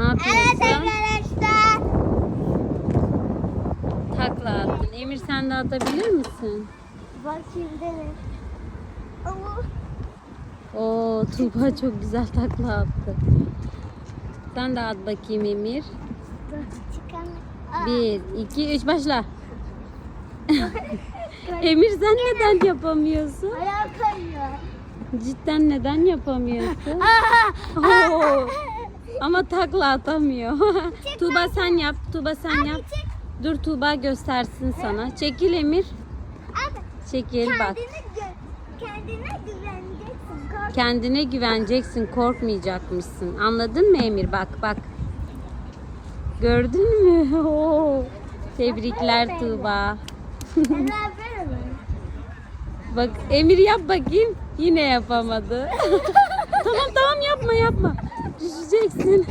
yapıyorsun? arkadaşlar. Takla attın. Emir sen de atabilir misin? Dene. Ama Oo Tuğba çok güzel takla attı. Sen de at bakayım Emir. Bir, iki, üç başla. Emir sen neden yapamıyorsun? Ayağı kayıyor. Cidden neden yapamıyorsun? Oo. Ama takla atamıyor. Tuğba sen yap. Tuğba sen yap. çek. Dur Tuğba göstersin sana. Çekil Emir. Abi, Çekil bak. kendine, gö- kendine güveneceksin. Kork- Kendine güveneceksin, korkmayacakmışsın. Anladın mı Emir? Bak bak. Gördün mü? Oo. Tebrikler Tuğba. Bak Emir yap bakayım. Yine yapamadı. tamam tamam yapma yapma.